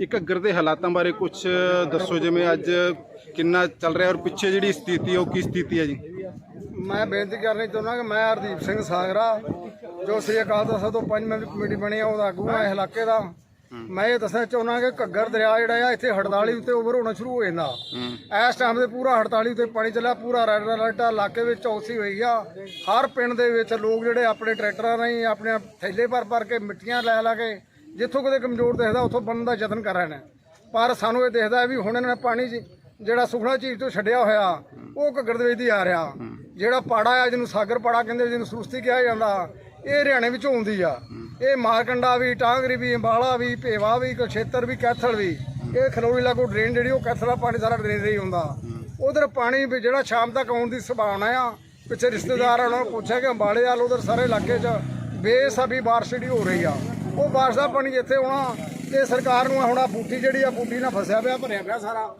ਇੱਕ ਘੱਗਰ ਦੇ ਹਾਲਾਤਾਂ ਬਾਰੇ ਕੁਝ ਦੱਸੋ ਜਿਵੇਂ ਅੱਜ ਕਿੰਨਾ ਚੱਲ ਰਿਹਾ ਔਰ ਪਿੱਛੇ ਜਿਹੜੀ ਸਥਿਤੀ ਹੈ ਉਹ ਕੀ ਸਥਿਤੀ ਹੈ ਜੀ? ਮੈਂ ਬੇਨਤੀ ਕਰਨੀ ਚਾਹੁੰਦਾ ਕਿ ਮੈਂ ਹਰਦੀਪ ਸਿੰਘ ਸਾਗਰਾ ਜੋ ਸ੍ਰੀ ਅਕਾਲ ਤਖਤ ਤੋਂ ਪੰਜ ਮੈਂਬਰੀ ਕਮੇਟੀ ਬਣੀ ਆ ਉਹਦਾ ਆਗੂ ਆ ਇਲਾਕੇ ਦਾ। ਮੈਂ ਇਹ ਦੱਸਣਾ ਚਾਹੁੰਦਾ ਕਿ ਘੱਗਰ ਦਰਿਆ ਜਿਹੜਾ ਆ ਇੱਥੇ ਹੜਤਾਲੀ ਉੱਤੇ ਓਵਰ ਹੋਣਾ ਸ਼ੁਰੂ ਹੋ ਜਾਂਦਾ। ਇਸ ਟਾਈਮ ਦੇ ਪੂਰਾ ਹੜਤਾਲੀ ਉੱਤੇ ਪਾਣੀ ਚੱਲਿਆ ਪੂਰਾ ਰੈੱਡ ਅਲਰਟ ਆ ਇਲਾਕੇ ਵਿੱਚ ਚੌਕਸੀ ਹੋਈ ਆ। ਹਰ ਪਿੰਡ ਦੇ ਵਿੱਚ ਲੋਕ ਜਿਹੜੇ ਆਪਣੇ ਟਰੈਕਟਰਾਂ ਰਾਹੀਂ ਆਪਣੇ ਥੈਲੇ ਭਰ ਭਰ ਕੇ ਮਿੱਟੀਆਂ ਲੈ ਲਾ ਕੇ ਜਿੱਥੋਂ ਕਿਤੇ ਕਮਜ਼ੋਰ ਦਿਖਦਾ, ਉੱਥੋਂ ਬਣਨ ਦਾ ਯਤਨ ਕਰ ਰਹੇ ਨੇ। ਪਰ ਸਾਨੂੰ ਇਹ ਦਿਖਦਾ ਵੀ ਹੁਣ ਇਹਨਾਂ ਨੇ ਪਾਣੀ 'ਚ ਜਿਹੜਾ ਸੁਖਣਾ ਝੀਲ ਤੋਂ ਛੱਡਿਆ ਹੋਇਆ, ਉਹ ਘੱਗਰ ਦੇ ਵਿੱਚ ਹੀ ਆ ਰਿਹਾ। ਜਿਹੜਾ ਪਾੜਾ ਆ, ਜਿਹਨੂੰ ਸਾਗਰ ਪਾੜਾ ਕਹਿੰਦੇ, ਜਿਹਨੂੰ ਸੁਰਸਤੀ ਕਿਹਾ ਜਾਂਦਾ, ਇਹ ਹਰਿਆਣੇ ਵਿੱਚੋਂ ਆਉਂਦੀ ਆ। ਇਹ ਮਾਰਕੰਡਾ ਵੀ, ਟਾਂਗਰੀ ਵੀ, ਅੰਬਾਲਾ ਵੀ, ਭੇਵਾ ਵੀ ਕੁਛੇਤਰ ਵੀ, ਕੈਥਲ ਵੀ, ਇਹ ਖਨੌਰੀ ਲਾਗੋ ਡਰੇਨ ਜਿਹੜੀ, ਉਹ ਕੈਥਲ ਦਾ ਪਾਣੀ ਸਾਰਾ ਡਰੇਨ ਰਹੀ ਹੁੰਦਾ। ਉਧਰ ਪਾਣੀ ਵੀ ਜਿਹੜਾ ਸ਼ਾਮ ਤੱਕ ਆਉਣ ਦੀ ਸੰਭਾਵਨਾ ਆ, ਪਿੱਛੇ ਰਿਸ਼ਤੇਦਾਰ ਆ, ਉਹਨਾਂ ਨੂੰ ਪੁੱਛਿਆ ਕਿ ਅੰਬਾਲੇ ਵਾਲ, ਉਧਰ ਸਾਰੇ ਇਲਾਕੇ 'ਚ ਬੇਸਬੀ ਬਾਰਿਸ਼ ਜਿਹੜੀ ਹੋ ਰਹੀ ਆ। ਉਹ ਬਾਰਿਸ਼ ਦਾ ਪਾਣੀ ਇੱਥੇ ਆਉਣਾ ਤੇ ਸਰਕਾਰ ਨੂੰ ਹੁਣ ਆ ਬੂਟੀ ਜਿਹੜੀ ਆ, ਬੂਟੀ ਨਾਲ ਫਸਿਆ ਪਿਆ, ਭਰਿਆ ਪਿਆ ਸਾਰਾ।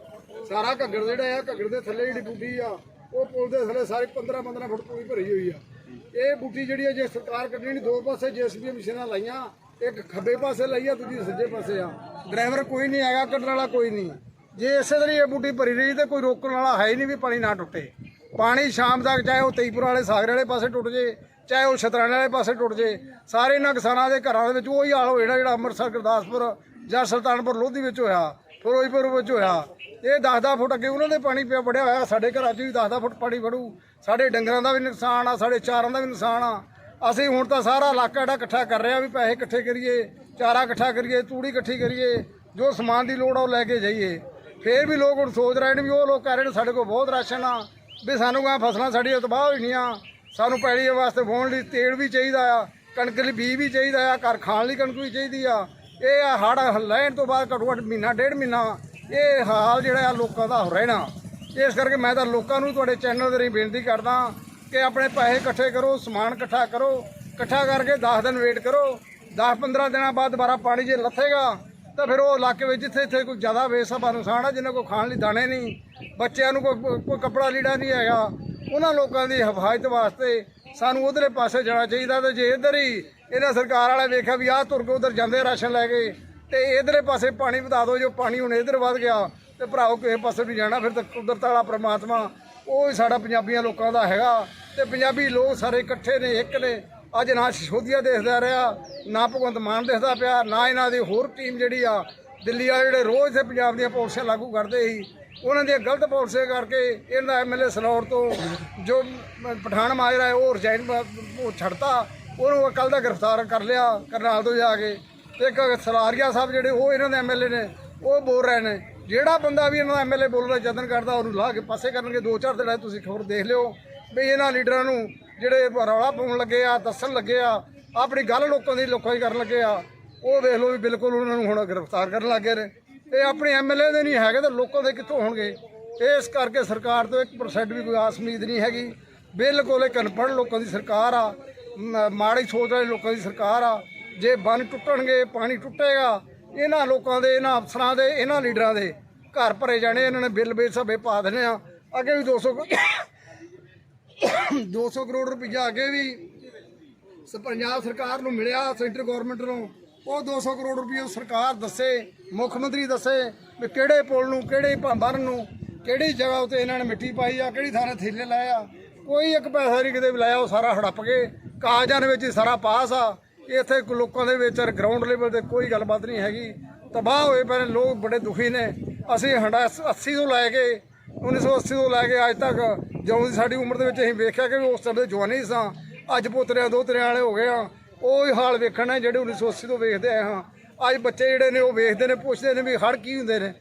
ਸਾਰਾ ਘੱਗਰ ਜਿਹੜਾ ਆ, ਘੱਗਰ ਦੇ ਥੱਲੇ ਜਿਹੜੀ ਬੂਟੀ ਆ, ਉਹ ਪੁਲ ਦੇ ਥੱਲੇ ਸਾਰੇ 15 15 ਫੁੱਟ ਪੂਰੀ ਭਰੀ ਹੋਈ ਆ। ਇਹ ਬੂਟੀ ਜਿਹੜੀ ਆ, ਜੇ ਸਰਕਾਰ ਕੱਢਣੀ ਦੋ ਪਾਸੇ ਜੇਸੀਬੀ ਮਸ਼ੀਨਾਂ ਲਾਈਆਂ, ਇੱਕ ਖੱਬੇ ਪਾਸੇ ਲਈ ਆ, ਦੂਜੀ ਸੱਜੇ ਪਾਸੇ ਆ। ਡਰਾਈਵਰ ਕੋਈ ਨਹੀਂ ਹੈਗਾ, ਕੱਢਣ ਵਾਲਾ ਕੋਈ ਨਹੀਂ। ਜੇ ਇਸੇ ਤਰ੍ਹਾਂ ਇਹ ਬੂਟੀ ਭਰੀ ਰਹੀ, ਤੇ ਕੋਈ ਰੋਕਣ ਵਾਲਾ ਹੈ ਹੀ ਨਹੀਂ ਵੀ ਪਾਣੀ ਨਾ ਟੁੱਟੇ। ਪਾਣੀ ਸ਼ਾਮ ਤੱਕ ਚਾਹੇ ਉਹ ਤੇਈਪੁਰ ਵਾਲੇ, ਸਾਗਰ ਵਾਲੇ ਪਾਸੇ ਟੁੱਟ ਜੇ ਚਾਹੇ ਉਹ ਛਤਰਾਣੇ ਵਾਲੇ ਪਾਸੇ ਟੁੱਟ ਜੇ, ਸਾਰੇ ਇਹਨਾਂ ਕਿਸਾਨਾਂ ਦੇ ਘਰਾਂ ਦੇ ਵਿੱਚ ਉਹੀ ਹਾਲ ਹੋ ਜਾਣਾ ਜਿਹੜਾ ਅੰਮ੍ਰਿਤਸਰ, ਗੁਰਦਾਸਪੁਰ ਜਾਂ ਸੁਲਤਾਨਪੁਰ ਲੋਧੀ ਵਿੱਚ ਹੋਇਆ, ਫਿਰੋਜ਼ਪੁਰ ਵਿੱਚ ਹੋਇਆ। ਇਹ 10-10 ਫੁੱਟ ਅੱਗੇ ਉਹਨਾਂ ਦੇ ਪਾਣੀ ਪਿਆ ਵੜਿਆ ਹੋਇਆ, ਸਾਡੇ ਘਰਾਂ 'ਚ ਵੀ 10-10 ਫੁੱਟ ਪਾਣੀ ਵੜੂ ਸਾਡੇ ਡੰਗਰਾਂ ਦਾ ਵੀ ਨੁਕਸਾਨ ਆ, ਸਾਡੇ ਚਾਰਾਂ ਦਾ ਵੀ ਨੁਕਸਾਨ ਆ। ਅਸੀਂ ਹੁਣ ਤਾਂ ਸਾਰਾ ਇਲਾਕਾ ਜਿਹੜਾ ਇਕੱਠਾ ਕਰ ਰਿਹਾ ਵੀ ਪੈਸੇ ਇਕੱਠੇ ਕਰੀਏ, ਚਾਰਾ ਇਕੱਠਾ ਕਰੀਏ, ਤੂੜੀ ਇਕੱਠੀ ਕਰੀਏ, ਜੋ ਸਮਾਨ ਦੀ ਲੋੜ ਆ ਉਹ ਲੈ ਕੇ ਜਾਈਏ। ਫੇਰ ਵੀ ਲੋਕ ਹੁਣ ਸੋਚ ਰਹੇ ਨੇ ਵੀ ਉਹ ਲੋਕ ਕਹਿ ਰਹੇ ਨੇ ਸਾਡੇ ਕੋਲ ਬਹੁਤ ਰਾਸ਼ਨ ਆ, ਵੀ ਸਾਨੂੰ ਕਹਾਂ ਫਸਲਾਂ ਸਾਡੀਆਂ ਤਬਾਹ ਹੋਈਆਂ। ਸਾਨੂੰ ਪੈੜੀ ਵਾਸਤੇ ਵਾਹੁਣ ਲਈ ਤੇਲ ਵੀ ਚਾਹੀਦਾ ਆ, ਕਣਕ ਲਈ ਬੀਜ ਵੀ ਚਾਹੀਦਾ ਆ, ਘਰ ਖਾਣ ਲਈ ਕਣਕ ਵੀ ਚਾਹੀਦੀ ਆ। ਇਹ ਆ ਹੜ ਲੈਣ ਤੋਂ ਬਾਅਦ ਘੱਟੋ ਘੱਟ ਮਹੀਨਾ, ਡੇਢ ਮਹੀਨਾ ਇਹ ਹਾਲ ਜਿਹੜਾ ਆ ਲੋਕਾਂ ਦਾ ਹੋ ਰਹਿਣਾ। ਇਸ ਕਰਕੇ ਮੈਂ ਤਾਂ ਲੋਕਾਂ ਨੂੰ ਤੁਹਾਡੇ ਚੈਨਲ ਦੇ ਰਾਹੀਂ ਬੇਨਤੀ ਕਰਦਾ ਕਿ ਆਪਣੇ ਪੈਸੇ ਇਕੱਠੇ ਕਰੋ, ਸਮਾਨ ਇਕੱਠਾ ਕਰੋ, ਇਕੱਠਾ ਕਰਕੇ 10 ਦਿਨ ਵੇਟ ਕਰੋ। 10-15 ਦਿਨਾਂ ਬਾਅਦ ਦੁਬਾਰਾ ਪਾਣੀ ਜੇ ਲੱਥੇਗਾ, ਤਾਂ ਫਿਰ ਉਹ ਇਲਾਕੇ ਵਿੱਚ ਜਿੱਥੇ ਇੱਥੇ ਕੋਈ ਜ਼ਿਆਦਾ ਬੇਸਬਾ ਨੁਕਸਾਨ ਆ, ਜਿਨ੍ਹਾਂ ਕੋਲ ਖਾਣ ਲਈ ਦਾਣੇ ਨਹੀਂ, ਬੱਚਿਆਂ ਨੂੰ ਕੋਈ ਕੋਈ ਕੱਪੜਾ ਲੀੜਾ ਨਹੀਂ ਹੈਗਾ ਉਹਨਾਂ ਲੋਕਾਂ ਦੀ ਹਿਫਾਜ਼ਤ ਵਾਸਤੇ ਸਾਨੂੰ ਉਧਰਲੇ ਪਾਸੇ ਜਾਣਾ ਚਾਹੀਦਾ ਤੇ ਜੇ ਇੱਧਰ ਹੀ ਇਹਨਾਂ ਸਰਕਾਰ ਵਾਲੇ ਵੇਖਿਆ ਵੀ ਆਹ ਤੁਰ ਕੇ ਉਧਰ ਜਾਂਦੇ ਰਾਸ਼ਨ ਲੈ ਕੇ ਤੇ ਇਧਰਲੇ ਪਾਸੇ ਪਾਣੀ ਵਧਾ ਦਿਓ, ਜੋ ਪਾਣੀ ਹੁਣ ਇਧਰ ਵੱਧ ਗਿਆ ਤੇ ਭਰਾਓ ਕਿਸੇ ਪਾਸੇ ਵੀ ਜਾਣਾ, ਫਿਰ ਤਾਂ ਕੁਦਰਤ ਵਾਲਾ ਪ੍ਰਮਾਤਮਾ, ਉਹ ਵੀ ਸਾਡਾ ਪੰਜਾਬੀਆਂ ਲੋਕਾਂ ਦਾ ਹੈਗਾ ਤੇ ਪੰਜਾਬੀ ਲੋਕ ਸਾਰੇ ਇਕੱਠੇ ਨੇ, ਇੱਕ ਨੇ। ਅੱਜ ਨਾ ਸ਼ਿਸ਼ੋਦੀਆ ਦੇਖਦਾ ਰਿਹਾ, ਨਾ ਭਗਵੰਤ ਮਾਨ ਦੇਖਦਾ ਪਿਆ, ਨਾ ਇਹਨਾਂ ਦੀ ਹੋਰ ਟੀਮ ਜਿਹੜੀ ਆ, ਦਿੱਲੀ ਵਾਲੇ ਜਿਹੜੇ ਰੋਜ਼ ਤੇ ਪੰਜਾਬ ਦੀਆਂ ਪਾਲਿਸੀਆਂ ਲਾਗੂ ਕਰਦੇ ਸੀ ਉਹਨਾਂ ਦੀਆਂ ਗਲਤ ਪਾਲਿਸੀਆਂ ਕਰਕੇ ਇਹਨਾਂ ਐਮਐਲਏ ਸਨੌਰ ਤੋਂ ਜੋ ਪਠਾਨ ਮਾਜਰਾ ਹੈ, ਉਹ ਰਿਜ਼ਾਈਨ ਉਹ ਛੱਡਤਾ। ਉਹਨੂੰ ਕੱਲ ਦਾ ਗ੍ਰਿਫਤਾਰ ਕਰ ਲਿਆ, ਕਰਨਾਲ ਤੋਂ ਜਾ ਕੇ। ਤੇ ਇੱਕ ਸਲਾਰੀਆ ਸਾਹਿਬ ਜਿਹੜੇ, ਉਹ ਇਹਨਾਂ ਦੇ ਐਮਐਲਏ ਨੇ, ਉਹ ਬੋਲ ਰਹੇ ਨੇ। ਜਿਹੜਾ ਬੰਦਾ ਵੀ ਇਹਨਾਂ ਦਾ ਐਮਐਲਏ ਬੋਲਣ ਦਾ ਯਤਨ ਕਰਦਾ, ਉਹਨੂੰ ਲਾ ਕੇ ਪਾਸੇ ਕਰਨਗੇ। ਦੋ ਚਾਰ ਦਿਨ ਤੁਸੀਂ ਖਬਰ ਦੇਖ ਲਿਓ ਵੀ ਇਹਨਾਂ ਲੀਡਰਾਂ ਨੂੰ ਜਿਹੜੇ ਰੌਲਾ ਪਾਉਣ ਲੱਗੇ ਆ, ਦੱਸਣ ਲੱਗੇ ਆ, ਆਪਣੀ ਗੱਲ ਲੋਕਾਂ ਦੀ ਲੋਕਾਂ ਦੀ ਕਰਨ ਲੱਗੇ ਆ, ਉਹ ਵੇਖ ਲਓ ਵੀ ਬਿਲਕੁਲ ਉਹਨਾਂ ਨੂੰ ਹੁਣ ਗ੍ਰਿਫਤਾਰ ਕਰਨ ਲੱਗੇ ਨੇ। ਇਹ ਆਪਣੇ ਐਮਐਲਏ ਦੇ ਨਹੀਂ ਹੈਗੇ ਤਾਂ ਲੋਕਾਂ ਦੇ ਕਿੱਥੋਂ ਹੋਣਗੇ? ਇਸ ਕਰਕੇ ਸਰਕਾਰ ਤੋਂ 1% ਵੀ ਕੋਈ ਆਸ ਉਮੀਦ ਨਹੀਂ ਹੈਗੀ। ਬਿਲਕੁਲ ਇੱਕ ਅਨਪੜ੍ਹ ਲੋਕਾਂ ਦੀ ਸਰਕਾਰ ਆ। ਮ- ਮਾੜੀ ਸੋਚ ਵਾਲੇ ਲੋਕਾਂ ਦੀ ਸਰਕਾਰ ਆ। ਜੇ ਬੰਨ ਟੁੱਟਣਗੇ, ਪਾਣੀ ਟੁੱਟੇਗਾ, ਇਹਨਾਂ ਲੋਕਾਂ ਦੇ, ਇਹਨਾਂ ਅਫਸਰਾਂ ਦੇ, ਇਹਨਾਂ ਲੀਡਰਾਂ ਦੇ ਘਰ ਭਰੇ ਜਾਣੇ, ਇਹਨਾਂ ਨੇ ਬਿੱਲ ਬੇਸਭੇ ਪਾ ਦੇਣੇ ਆ। ਅੱਗੇ ਵੀ 200 200 ਕਰੋੜ ਰੁਪਈਆ ਅੱਗੇ ਵੀ ਸ- ਪੰਜਾਬ ਸਰਕਾਰ ਨੂੰ ਮਿਲਿਆ, ਸੈਂਟਰ ਗਵਰਨਮੈਂਟ ਨੂੰ। ਉਹ 200 ਕਰੋੜ ਰੁਪਈਆ ਸਰਕਾਰ ਦੱਸੇ, ਮੁੱਖ ਮੰਤਰੀ ਦੱਸੇ ਵੀ ਕਿਹੜੇ ਪੁਲ ਨੂੰ, ਕਿਹੜੇ ਬੰਨ ਨੂੰ, ਕਿਹੜੀ ਜਗ੍ਹਾ ਉਤੇ ਇਹਨਾਂ ਨੇ ਮਿੱਟੀ ਪਾਈ ਆ, ਕਿਹੜੀ ਥਾਂ ਤੇ ਥੇਲੇ ਲਾਇਆ ਕੋਈ ਇੱਕ ਪੈਸਾ ਨਹੀਂ ਕਿਤੇ ਵੀ ਲਾਇਆ, ਉਹ ਸਾਰਾ ਹੜੱਪ ਕੇ। ਕਾਗਜ਼ਾਂ ਦੇ ਵਿੱਚ ਹੀ ਸਾਰਾ ਪਾਸ ਆ। ਇੱਥੇ ਲੋਕਾਂ ਦੇ ਵਿੱਚ ਗਰਾਊਂਡ ਲੈਵਲ ਤੇ ਕੋਈ ਗੱਲਬਾਤ ਨਹੀਂ ਹੈਗੀ। ਤਬਾਹ ਹੋਏ ਪਏ ਲੋਕ ਬੜੇ ਦੁਖੀ ਨੇ। ਅਸੀਂ ਹੰਡਾ 80 ਤੋਂ ਲੈ ਕੇ 1980 ਤੋਂ ਲੈ ਕੇ ਅੱਜ ਤੱਕ ਜਦੋਂ ਦੀ ਸਾਡੀ ਉਮਰ ਦੇ ਵਿੱਚ ਅਸੀਂ ਵੇਖਿਆ ਕਿ ਉਸ ਸਮੇਂ ਜਵਾਨੀ ਸਾਂ। ਅੱਜ ਪੋਤਰਿਆਂ, ਦੋਤਰਿਆਂ ਵਾਲੇ ਹੋ ਗਏ ਆ। ਉਹ ਹੀ ਹਾਲ ਵੇਖਣਾ ਜਿਹੜੇ 1980 ਤੋਂ ਵੇਖਦੇ ਆਏ ਹਾਂ। ਅੱਜ ਬੱਚੇ ਜਿਹੜੇ ਨੇ ਉਹ ਵੇਖਦੇ ਨੇ, ਪੁੱਛਦੇ ਨੇ ਵੀ ਹੜ ਕੀ ਹੁੰਦੇ ਨੇ।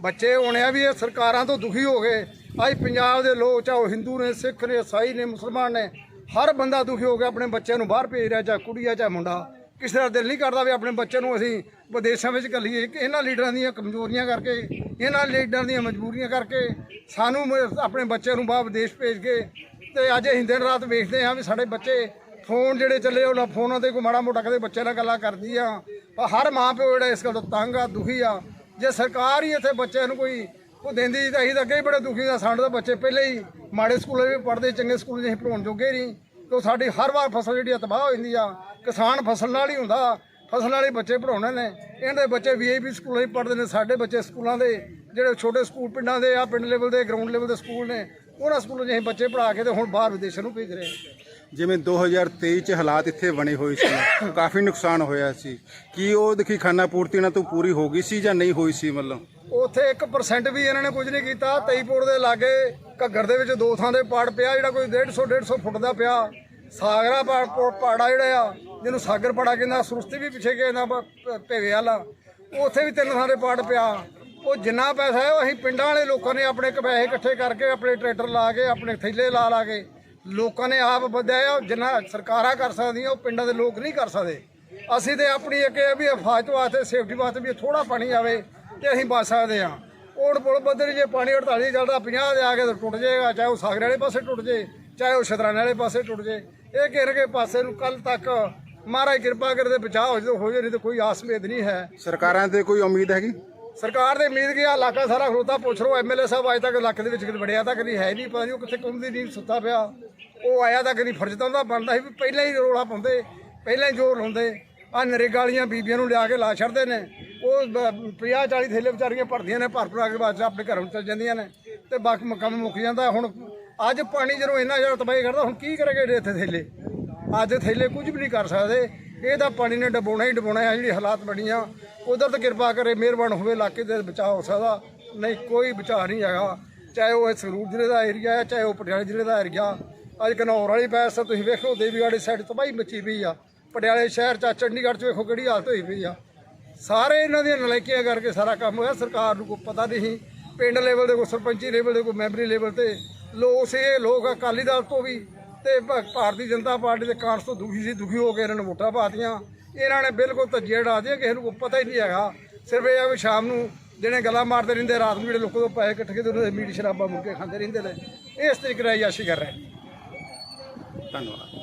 ਬੱਚੇ ਹੋਣੇ ਆ ਵੀ ਇਹ ਸਰਕਾਰਾਂ ਤੋਂ ਦੁਖੀ ਹੋ ਗਏ। ਅੱਜ ਪੰਜਾਬ ਦੇ ਲੋਕ, ਚਾਹੇ ਉਹ ਹਿੰਦੂ ਨੇ, ਸਿੱਖ ਨੇ ਈਸਾਈ ਨੇ, ਮੁਸਲਮਾਨ ਨੇ, ਹਰ ਬੰਦਾ ਦੁਖੀ ਹੋ ਗਿਆ, ਆਪਣੇ ਬੱਚਿਆਂ ਨੂੰ ਬਾਹਰ ਭੇਜ ਰਿਹਾ, ਚਾਹੇ ਕੁੜੀ ਆ, ਚਾਹੇ ਮੁੰਡਾ। ਕਿਸੇ ਦਾ ਦਿਲ ਨਹੀਂ ਕਰਦਾ ਵੀ ਆਪਣੇ ਬੱਚੇ ਨੂੰ ਅਸੀਂ ਵਿਦੇਸ਼ਾਂ ਵਿੱਚ ਘੱਲੀਏ। ਕਿ ਇਹਨਾਂ ਲੀਡਰਾਂ ਦੀਆਂ ਕਮਜ਼ੋਰੀਆਂ ਕਰਕੇ, ਇਹਨਾਂ ਲੀਡਰਾਂ ਦੀਆਂ ਮਜਬੂਰੀਆਂ ਕਰਕੇ ਸਾਨੂੰ ਆਪਣੇ ਬੱਚਿਆਂ ਨੂੰ ਬਾਹਰ ਵਿਦੇਸ਼ ਭੇਜ ਕੇ ਤੇ ਅੱਜ ਅਸੀਂ ਦਿਨ ਰਾਤ ਵੇਖਦੇ ਹਾਂ ਵੀ ਸਾਡੇ ਬੱਚੇ ਫੋਨ ਜਿਹੜੇ ਚੱਲੇ ਉਹਨਾਂ ਫੋਨਾਂ ਤੇ ਕੋਈ ਮਾੜਾ ਮੋਟਾ ਕਦੇ ਬੱਚੇ ਨਾਲ ਗੱਲਾਂ ਕਰਦੀ ਆ। ਪਰ ਹਰ ਮਾਂ ਪਿਓ ਜਿਹੜਾ ਇਸ ਗੱਲ ਤੋਂ ਤੰਗ ਆ, ਦੁਖੀ ਆ। ਜੇ ਸਰਕਾਰ ਹੀ ਇੱਥੇ ਬੱਚਿਆਂ ਨੂੰ ਕੋਈ ਉਹ ਦਿੰਦੀ ਤਾਂ ਅਸੀਂ ਤਾਂ ਅੱਗੇ ਹੀ ਬੜੇ ਦੁਖੀ ਆ। ਸਾਡੇ ਤਾਂ ਬੱਚੇ ਪਹਿਲੇ ਹੀ ਮਾੜੇ ਸਕੂਲੇ ਵੀ ਪੜ੍ਹਦੇ, ਚੰਗੇ ਸਕੂਲ 'ਚ ਅਸੀਂ ਪੜਾਉਣ ਜੋਗੇ ਨਹੀਂ। ਤੇ ਸਾਡੀ ਹਰ ਵਾਰ ਫਸਲ ਜਿਹੜੀ ਆ ਤਬਾਹ ਹੋ ਜਾਂਦੀ ਆ। ਕਿਸਾਨ ਫਸਲ ਨਾਲ ਹੀ ਹੁੰਦਾ। ਫਸਲ ਵਾਲੇ ਬੱਚੇ ਪੜਾਉਣੇ ਨੇ। ਇਹਨਾਂ ਦੇ ਬੱਚੇ ਵੀਆਈਪੀ ਸਕੂਲਾਂ 'ਚ ਪੜ੍ਹਦੇ ਨੇ। ਸਾਡੇ ਬੱਚੇ ਸਕੂਲਾਂ ਦੇ ਜਿਹੜੇ ਛੋਟੇ ਸਕੂਲ ਪਿੰਡਾਂ ਦੇ ਆ, ਪਿੰਡ ਲੈਵਲ ਦੇ ਗਰਾਊਂਡ ਲੈਵਲ ਦੇ ਸਕੂਲ ਨੇ। ਉਹਨਾਂ ਸਕੂਲਾਂ 'ਚ ਅਸੀਂ ਬੱਚੇ ਪੜ੍ਹਾ ਕੇ ਤੇ ਹੁਣ ਬਾਹਰ ਵਿਦੇਸ਼ਾਂ ਨੂੰ ਭੇਜ ਰਹੇ ਹਾਂ। ਜਿਵੇਂ 2023 ਚ ਹਾਲਾਤ ਇੱਥੇ ਬਣੇ ਹੋਏ ਸੀ ਕਾਫੀ ਨੁਕਸਾਨ ਹੋਇਆ ਸੀ। ਕੀ ਉਹ ਦੇਖੀ ਖਾਨਾ ਪੂਰਤੀ ਇਹਨਾਂ ਤੋਂ ਪੂਰੀ ਹੋ ਗਈ ਸੀ ਜਾਂ ਨਹੀਂ ਹੋਈ ਸੀ ਮਤਲਬ? ਉੱਥੇ 1% ਵੀ ਇਹਨਾਂ ਨੇ ਕੁਝ ਨਹੀਂ ਕੀਤਾ। ਤੇਈਪੁਰ ਦੇ ਲਾਗੇ ਘੱਗਰ ਦੇ ਵਿੱਚ ਦੋ ਥਾਂ ਦੇ ਪਾੜ ਪਿਆ ਜਿਹੜਾ ਕੋਈ 150 150 ਫੁੱਟ ਦਾ ਪਿਆ। ਸਾਗਰਾ ਪਾੜਾ ਜਿਹੜਾ ਆ ਜਿਹਨੂੰ ਸਾਗਰ ਪਾੜਾ ਕਹਿੰਦਾ ਸੁਰਸਤੀ ਵੀ ਪਿੱਛੇ ਕਹਿੰਦਾ ਭੇਵੇ ਵਾਲਾ ਉੱਥੇ ਵੀ ਤਿੰਨ ਥਾਂ ਦੇ ਪਾੜ ਪਿਆ। ਉਹ ਜਿੰਨਾ ਪੈਸਾ ਹੈ, ਉਹ ਅਸੀਂ ਪਿੰਡਾਂ ਵਾਲੇ ਲੋਕਾਂ ਨੇ ਆਪਣੇ ਪੈਸੇ ਇਕੱਠੇ ਕਰਕੇ ਆਪਣੇ ਟਰੈਕਟਰ ਲਾ ਕੇ, ਆਪਣੇ ਥੈਲੇ ਲਾ ਲਾ ਕੇ, ਲੋਕਾਂ ਨੇ ਆਪ ਵਧਾਇਆ ਜਿੰਨਾ ਸਰਕਾਰਾਂ ਕਰ ਸਕਦੀਆਂ, ਉਹ ਪਿੰਡਾਂ ਦੇ ਲੋਕ ਨਹੀਂ ਕਰ ਸਕਦੇ। ਅਸੀਂ ਤੇ ਆਪਣੀ ਇੱਕ ਇਹ ਵੀ ਹਿਫਾਜ਼ਤ ਵਾਸਤੇ, ਸੇਫਟੀ ਵਾਸਤੇ ਵੀ ਥੋੜਾ ਪਾਣੀ ਆਵੇ ਤੇ ਅਸੀਂ ਬਚ ਸਕਦੇ ਹਾਂ। ਓੜ ਪੁਲ ਬੱਦਰ ਜੇ ਪਾਣੀ 48 ਚੱਲਦਾ 50 ਦੇ ਆ ਕੇ ਤਾਂ ਟੁੱਟ ਜਾਏਗਾ, ਚਾਹੇ ਉਹ ਸਾਗਰ ਵਾਲੇ ਪਾਸੇ ਟੁੱਟ ਜੇ ਚਾਹੇ ਉਹ ਸ਼ਤਰਾਨ ਵਾਲੇ ਪਾਸੇ ਟੁੱਟ ਜੇ ਇਹ ਘਿਰ ਕੇ ਪਾਸੇ ਨੂੰ ਕੱਲ ਤੱਕ ਮਹਾਰਾਜ ਕਿਰਪਾ ਕਰਦੇ ਬਚਾਅ ਹੋ ਜੇ ਹੋ ਜੇ ਨਹੀਂ ਤੇ ਕੋਈ ਆਸ ਉਮੀਦ ਨਹੀਂ ਹੈ। ਸਰਕਾਰਾਂ ਤੇ ਕੋਈ ਉਮੀਦ ਹੈਗੀ? ਸਰਕਾਰ ਦੇ ਉਮੀਦ ਕੀ ਆ ਇਲਾਕਾ ਸਾਰਾ ਖਲੋਤਾ ਪੁੱਛ ਲਓ ਐਮਐਲਏ ਸਾਹਿਬ ਅੱਜ ਤੱਕ ਇਲਾਕੇ ਦੇ ਵਿੱਚ ਕਦੇ ਵੜਿਆ ਤਾਂ ਕਦੀ ਹੈ ਨਹੀਂ, ਪਤਾ ਨਹੀਂ ਉਹ ਕਿੱਥੇ ਕੁੰਮ ਦੀ ਨੀਂਦ ਸੁੱਤਾ ਪਿਆ। ਉਹ ਆਇਆ ਤਾਂ ਕਦੀ ਫਰਜ਼ ਤਾਂ ਉਹਦਾ ਬਣਦਾ ਸੀ ਵੀ ਪਹਿਲਾਂ ਹੀ ਰੋਲਾ ਪਾਉਂਦੇ, ਪਹਿਲਾਂ ਹੀ ਜ਼ੋਰ ਲਾਉਂਦੇ। ਆ ਨਰੇਗਾ ਵਾਲੀਆਂ ਬੀਬੀਆਂ ਨੂੰ ਲਿਆ ਕੇ ਲਾ ਛੱਡਦੇ ਨੇ। ਉਹ 50 40 ਥੈਲੇ ਵਿਚਾਰੀਆਂ ਭਰਦੀਆਂ ਨੇ ਭਰ ਭਰਾ ਕੇ ਬਾਅਦ 'ਚ ਆਪਣੇ ਘਰੋਂ ਚਲ ਜਾਂਦੀਆਂ ਨੇ ਤੇ ਬਾਕੀ ਕੰਮ ਮੁੱਕ ਜਾਂਦਾ। ਹੁਣ ਅੱਜ ਪਾਣੀ ਜਦੋਂ ਇੰਨਾ ਜ਼ਿਆਦਾ ਤਬਾਹੀ ਕਰਦਾ, ਹੁਣ ਕੀ ਕਰੇਗੇ ਇੱਥੇ ਥੈਲੇ? ਅੱਜ ਥੈਲੇ ਕੁਝ ਵੀ ਨਹੀਂ ਕਰ ਸਕਦੇ। ਇਹ ਤਾਂ ਪਾਣੀ ਨੇ ਡਬੋਣਾ ਹੀ ਡਬੋਣਾ ਹੈ ਜਿਹੜੀ ਹਾਲਾਤ ਬਣੀਆਂ। ਉਧਰ ਤਾਂ ਕਿਰਪਾ ਕਰੇ ਮਿਹਰਬਾਨ ਹੋਵੇ ਇਲਾਕੇ ਦੇ ਬਚਾਅ ਹੋ ਸਕਦਾ। ਨਹੀਂ ਕੋਈ ਬਚਾਅ ਨਹੀਂ ਹੈਗਾ। ਚਾਹੇ ਉਹ ਸੰਗਰੂਰ ਜ਼ਿਲ੍ਹੇ ਦਾ ਏਰੀਆ ਹੈ ਚਾਹੇ ਉਹ ਪਟਿਆਲੇ ਜ਼ਿਲ੍ਹੇ ਦਾ ਏਰੀਆ ਅੱਜ ਕਨੌਰ ਵਾਲੀ ਪੈਸ ਤੁਸੀਂ ਵੇਖੋ ਦੇਵੀਗੜ੍ਹ ਸਾਈਡ ਤਬਾਹੀ ਮੱਚੀ ਪਈ ਆ। ਪਟਿਆਲੇ ਸ਼ਹਿਰ ਚ ਆ, ਚੰਡੀਗੜ੍ਹ ਚ ਵੇਖੋ ਕਿਹੜੀ ਹਾਲਤ ਹੋਈ ਪਈ ਆ। ਸਾਰੇ ਇਹਨਾਂ ਦੀਆਂ ਨਲਾਇਕੀਆਂ ਕਰਕੇ ਸਾਰਾ ਕੰਮ ਹੋਇਆ ਸਰਕਾਰ ਨੂੰ ਕੋਈ ਪਤਾ ਨਹੀਂ ਪਿੰਡ ਲੈਵਲ ਦੇ ਕੋਈ ਸਰਪੰਚੀ ਲੈਵਲ ਦੇ ਕੋਈ ਮੈਂਬਰੀ ਲੈਵਲ ਤੇ। ਲੋਕ ਸੇ ਲੋਕ ਅਕਾਲੀ ਦਲ ਤੋਂ ਵੀ। ਤੇ ਭ- ਭਾਰਤੀ ਜਨਤਾ ਪਾਰਟੀ ਦੇ ਕਾਂਗਰਸ ਤੋਂ ਦੁਖੀ ਸੀ, ਦੁਖੀ ਹੋ ਕੇ ਇਹਨਾਂ ਨੇ ਵੋਟਾਂ ਪਾਤੀਆਂ। ਇਹਨਾਂ ਨੇ ਬਿਲਕੁਲ ਧੱਜੇ ਡਾ ਦਿਆ ਕਿਸੇ ਨੂੰ ਕੋਈ ਪਤਾ ਹੀ ਨਹੀਂ ਹੈਗਾ। ਸਿਰਫ ਇਹ ਆ ਵੀ ਸ਼ਾਮ ਨੂੰ ਜਿਹਨੇ ਗੱਲਾਂ ਮਾਰਦੇ ਰਹਿੰਦੇ ਰਾਤ ਨੂੰ ਜਿਹੜੇ ਲੋਕਾਂ ਤੋਂ ਪੈਸੇ ਇਕੱਠੇ ਕਰਦੇ ਉਹਨਾਂ ਦੇ ਮੀਟ ਸ਼ਰਾਬਾਂ ਮੁਰਕੇ ਖਾਂਦੇ ਰਹਿੰਦੇ ਨੇ। ਇਸ ਤਰੀਕੇ ਨਾਲ ਯਾਸ਼ੀ ਕਰ ਰਹੇ ਧੰਨਵਾਦ।